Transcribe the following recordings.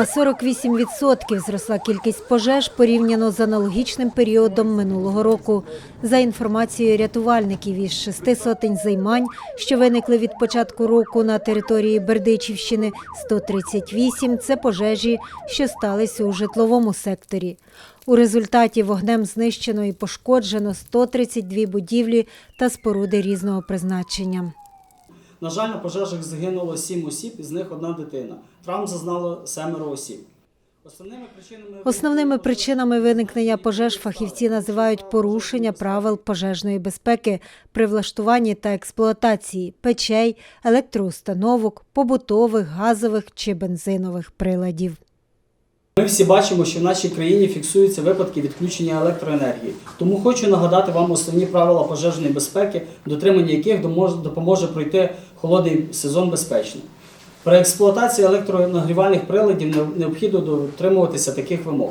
На 48% зросла кількість пожеж порівняно з аналогічним періодом минулого року. За інформацією рятувальників із шести сотень займань, що виникли від початку року на території Бердичівщини, 138 – це пожежі, що сталися у житловому секторі. У результаті вогнем знищено і пошкоджено 132 будівлі та споруди різного призначення. На жаль, на пожежах загинуло 7 осіб, із них одна дитина. Травм зазнало семеро осіб. Основними причинами Основними причинами виникнення пожеж фахівці називають порушення правил пожежної безпеки при влаштуванні та експлуатації печей, електроустановок, побутових, газових чи бензинових приладів. Ми всі бачимо, що в нашій країні фіксуються випадки відключення електроенергії. Тому хочу нагадати вам основні правила пожежної безпеки, дотримання яких допоможе пройти холодний сезон безпечно. При експлуатації електронагрівальних приладів необхідно дотримуватися таких вимог.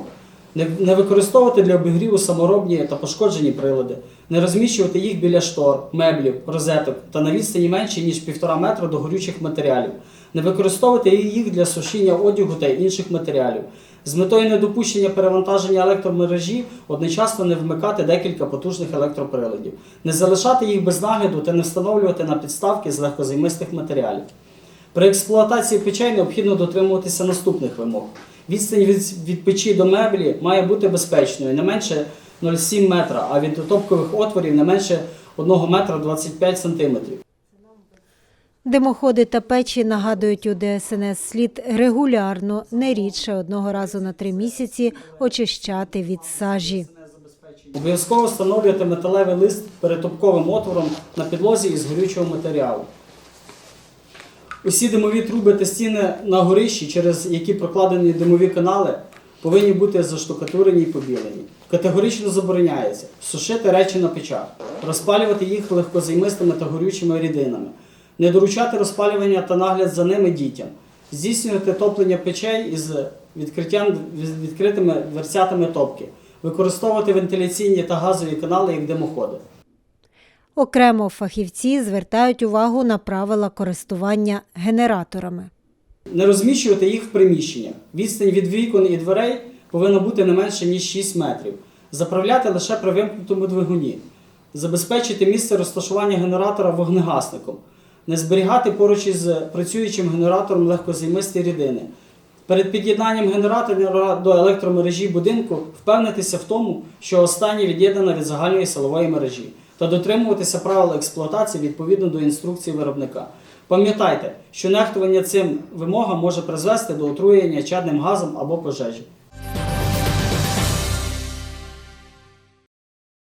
Не- використовувати для обігріву саморобні та пошкоджені прилади, не розміщувати їх біля штор, меблів, розеток та на відстані менше, ніж 1,5 метра до горючих матеріалів, не використовувати їх для сушіння одягу та інших матеріалів. З метою недопущення перевантаження електромережі одночасно не вмикати декілька потужних електроприладів, не залишати їх без нагляду та не встановлювати на підставки з легкозаймистих матеріалів. При експлуатації печей необхідно дотримуватися наступних вимог. Відстань від, печі до меблі має бути безпечною, не менше 0,7 метра, а від топкових отворів не менше 1 метра 25 сантиметрів. Димоходи та печі нагадують у ДСНС слід регулярно, не рідше одного разу на три місяці, очищати від сажі. Обов'язково встановлювати металевий лист перед топковим отвором на підлозі із горючого матеріалу. Усі димові труби та стіни на горищі, через які прокладені димові канали, повинні бути заштукатурені і побілені. Категорично забороняється сушити речі на печах, розпалювати їх легкозаймистими та горючими рідинами, не доручати розпалювання та нагляд за ними дітям, здійснювати топлення печей із відкриттям відкритими дверцятами топки, використовувати вентиляційні та газові канали як димоходи. Окремо фахівці звертають увагу на правила користування генераторами. Не розміщувати їх в приміщеннях. Відстань від вікон і дверей повинна бути не менше, ніж 6 метрів. Заправляти лише при вимкнутому двигуні. Забезпечити місце розташування генератора вогнегасником. Не зберігати поруч із працюючим генератором легкозаймисті рідини. Перед під'єднанням генератора до електромережі будинку впевнитися в тому, що останнє від'єднано від загальної силової мережі та дотримуватися правил експлуатації відповідно до інструкції виробника. Пам'ятайте, що нехтування цим вимогам може призвести до отруєння чадним газом або пожежі.